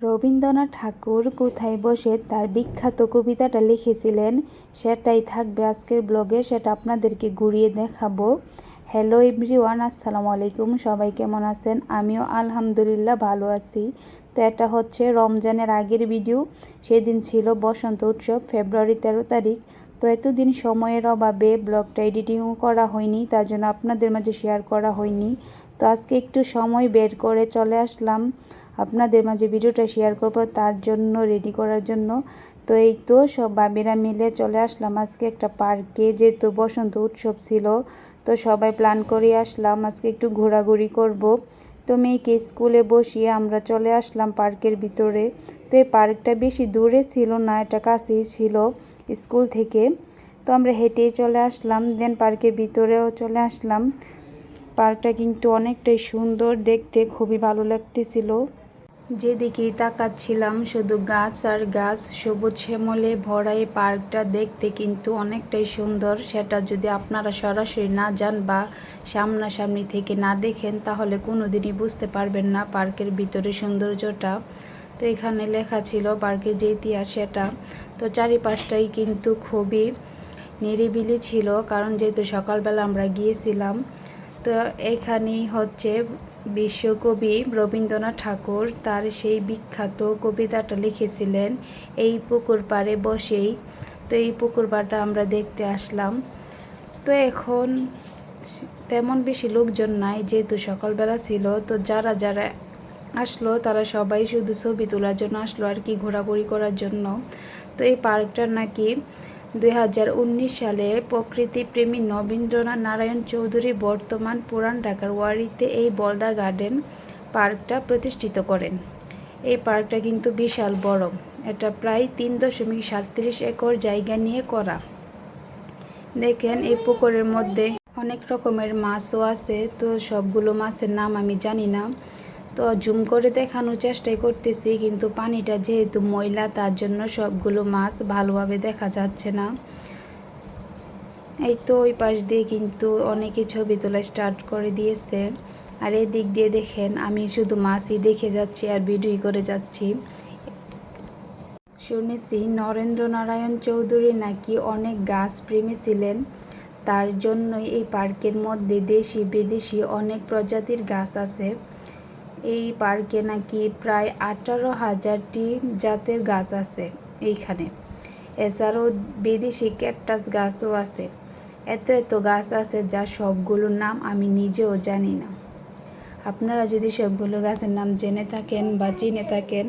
রবীন্দ্রনাথ ঠাকুর কোথায় বসে তার বিখ্যাত কবিতাটা লিখেছিলেন? সেটাই থাকবে আজকের ব্লগে, সেটা আপনাদেরকে ঘুরিয়ে দেখাবো। হ্যালো এভরিওয়ান আসসালামু আলাইকুম, সবাই কেমন আছেন? আমিও আলহামদুলিল্লাহ ভালো আছি। তো এটা হচ্ছে রমজানের আগের ভিডিও সেদিন ছিল বসন্ত উৎসব, ফেব্রুয়ারি তেরো তারিখ। তো এতদিন সময়ের অভাবে ব্লগটা এডিটিংও করা হয়নি, তার জন্য আপনাদের মাঝে শেয়ার করা হয়নি। তো আজকে একটু সময় বের করে চলে আসলাম। আপনাদের মাঝে ভিডিওটা শেয়ার করব, তার জন্য রেডি করার জন্য। তো এই তো সব বাবিরা মিলে চলে আসলাম। আজকে একটা পার্কে, যেহেতু বসন্ত উৎসব ছিল, তো সবাই প্ল্যান করে আসলাম। আজকে একটু ঘোরাঘুরি করব। তো মেয়েকে স্কুলে বসিয়ে আমরা চলে আসলাম পার্কের ভিতরে। তো এই পার্কটা বেশি দূরে ছিল না, এটা কাছেই ছিল স্কুল থেকে। তো আমরা হেঁটেই চলে আসলাম দেন পার্কের ভিতরেও চলে আসলাম। পার্কটা কিন্তু অনেকটাই সুন্দর, দেখতে খুবই ভালো লাগতেছিল। যেদিকেই তাকাচ্ছিলাম, শুধু গাছ আর গাছ, সবুজ শ্যামলে ভরা এই পার্কটা দেখতে কিন্তু অনেকটাই সুন্দর। সেটা যদি আপনারা সরাসরি না যান বা সামনাসামনি থেকে না দেখেন, তাহলে কোনোদিনই বুঝতে পারবেন না পার্কের ভিতরে সৌন্দর্যটা। তো এখানে লেখা ছিল পার্কের যে ইতিহাস সেটা। তো চারিপাশটাই কিন্তু খুবই নিরিবিলি ছিল, কারণ যেহেতু সকালবেলা আমরা গিয়েছিলাম, তো এখানেই হচ্ছে বিশ্বকবি রবীন্দ্রনাথ ঠাকুর তার সেই বিখ্যাত কবিতাটা লিখেছিলেন, এই পুকুর পাড়ে বসেই। তো এই পুকুর পাড়টা আমরা দেখতে আসলাম। তো এখন তেমন বেশি লোকজন নাই, যেহেতু সকালবেলা ছিল, তো যারা যারা আসলো তারা সবাই শুধু ছবি তোলার জন্য আসলো আর কি, ঘোরাঘুরি করার জন্য। তো এই পার্কটা নাকি দুই হাজার উনিশ সালে প্রকৃতিপ্রেমী নবীন্দ্রনাথ নারায়ণ চৌধুরী বর্তমান পুরান ঢাকার ওয়ারিতে এই বলদা গার্ডেন পার্কটা প্রতিষ্ঠিত করেন। এই পার্কটা কিন্তু বিশাল বড়। এটা প্রায় তিন দশমিক সাতত্রিশ একর জায়গা নিয়ে করা। দেখেন, এই পুকুরের মধ্যে অনেক রকমের মাছও আছে, তো সবগুলো মাছের নাম আমি জানি না। তো জুম করে দেখানোর চেষ্টাই করতেছি, কিন্তু পানিটা যেহেতু ময়লা, তার জন্য সবগুলো মাছ ভালোভাবে দেখা যাচ্ছে না। এই তো ওই পাশ দিয়ে কিন্তু অনেকে ছবি তোলা স্টার্ট করে দিয়েছে। আর এই দিক দিয়ে দেখেন, আমি শুধু মাছই দেখে যাচ্ছি আর ভিডিও করে যাচ্ছি। শুনেছি নরেন্দ্র নারায়ণ চৌধুরী নাকি অনেক গাছ প্রেমী ছিলেন। তার জন্যই এই পার্কের মধ্যে দেশি বিদেশি অনেক প্রজাতির গাছ আছে। এই পার্কে নাকি প্রায় আঠারো হাজারটি জাতের গাছ আছে এইখানে। এছাড়াও বিদেশি ক্যাকটাস গাছও আছে। এত এত গাছ আছে যা সবগুলোর নাম আমি নিজেও জানি না। আপনারা যদি সবগুলো গাছের নাম জেনে থাকেন বা চিনে থাকেন,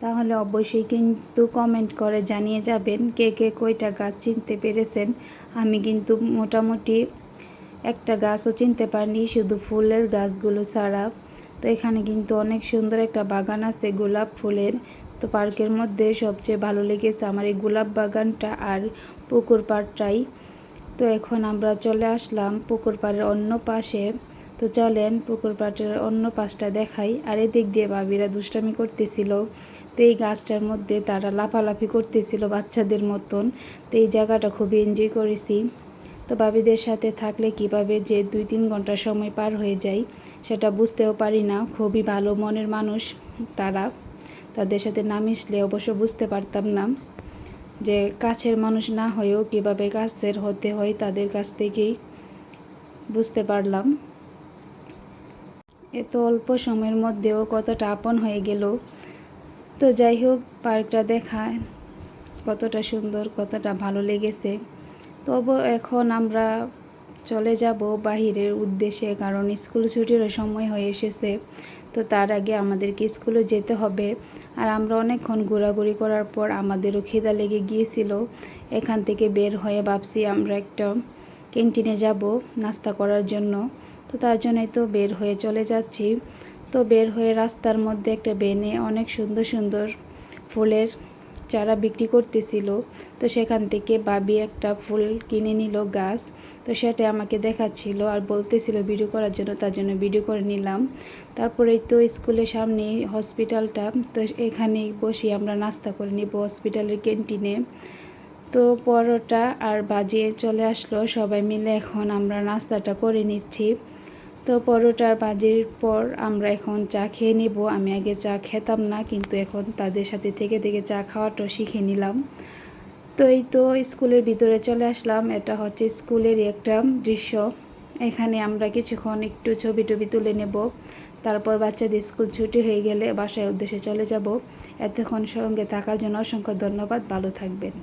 তাহলে অবশ্যই কিন্তু কমেন্ট করে জানিয়ে যাবেন কে কে কয়টা গাছ চিনতে পেরেছেন। আমি কিন্তু মোটামুটি একটা গাছও চিনতে পারিনি, শুধু ফুলের গাছগুলো ছাড়া। তো এখানে কিন্তু অনেক সুন্দর একটা বাগান আছে গোলাপ ফুলের। তো পার্কের মধ্যে সবচেয়ে ভালো লেগেছে আমার এই গোলাপ বাগানটা আর পুকুর পাড়টাই। তো এখন আমরা চলে আসলাম পুকুর পাড়ের অন্য পাশে। তো চলেন পুকুর পাড়ের অন্য পাশটা দেখাই। আর এদিক দিয়ে বাবিরা দুষ্টামি করতেছিল। তো এই গাছটার মধ্যে তারা লাফালাফি করতেছিল বাচ্চাদের মতন। তো এই জায়গাটা খুবই এনজয় করেছি। তো বাবিদের সাথে থাকলে কীভাবে যে দুই তিন ঘণ্টা সময় পার হয়ে যায় সেটা বুঝতেও পারি না। খুবই ভালো মনের মানুষ তারা। তাদের সাথে না মিশলে অবশ্য বুঝতে পারতাম না যে কাছের মানুষ না হয়েও কীভাবে কাছের হতে হয় তাদের কাছ থেকেই বুঝতে পারলাম। এত অল্প সময়ের মধ্যেও কতটা আপন হয়ে গেল। তো যাই হোক, পার্কটা দেখায় কতটা সুন্দর, কতটা ভালো লেগেছে। তবু এখন আমরা চলে যাব বাহিরের উদ্দেশ্যে, কারণ স্কুল ছুটির সময় হয়ে এসেছে। তো তার আগে আমাদেরকে স্কুলে যেতে হবে। আর আমরা অনেকক্ষণ ঘোরাঘুরি করার পর আমাদেরও খিদা লেগে গিয়েছিল। এখান থেকে বের হয়ে ভাবছি আমরা একটা ক্যান্টিনে যাব নাস্তা করার জন্য। তো তার জন্যই তো বের হয়ে চলে যাচ্ছি। তো বের হয়ে রাস্তার মধ্যে একটা বেনে অনেক সুন্দর সুন্দর ফুলের চারা বিক্রি করতেছিল, তো সেখান থেকে বাবি একটা ফুল কিনে নিল গাছ, তো সেটা আমাকে দেখাচ্ছিল আর বলতেছিল ভিডিও করার জন্য, তার জন্য ভিডিও করে নিলাম। তারপরে তো স্কুলের সামনে হসপিটালটা তো এখানে বসে আমরা নাস্তা করে নিব হসপিটালের ক্যান্টিনে তো পরোটা আর বাজিয়ে চলে আসলো, সবাই মিলে এখন আমরা নাস্তাটা করে নিচ্ছি। তো পরোটার বাজির পর আমরা এখন চা খেয়ে নেব। আমি আগে চা খেতাম না, কিন্তু এখন তাদের সাথে থেকে থেকে চা খাওয়াটাও শিখে নিলাম। তো এই তো স্কুলের ভিতরে চলে আসলাম। এটা হচ্ছে স্কুলেরই একটা দৃশ্য। এখানে আমরা কিছুক্ষণ একটু ছবি টবি তুলে নেব। তারপর বাচ্চাদের স্কুল ছুটি হয়ে গেলে বাসায় উদ্দেশ্যে চলে যাব। এতক্ষণ সঙ্গে থাকার জন্য অসংখ্য ধন্যবাদ। ভালো থাকবেন।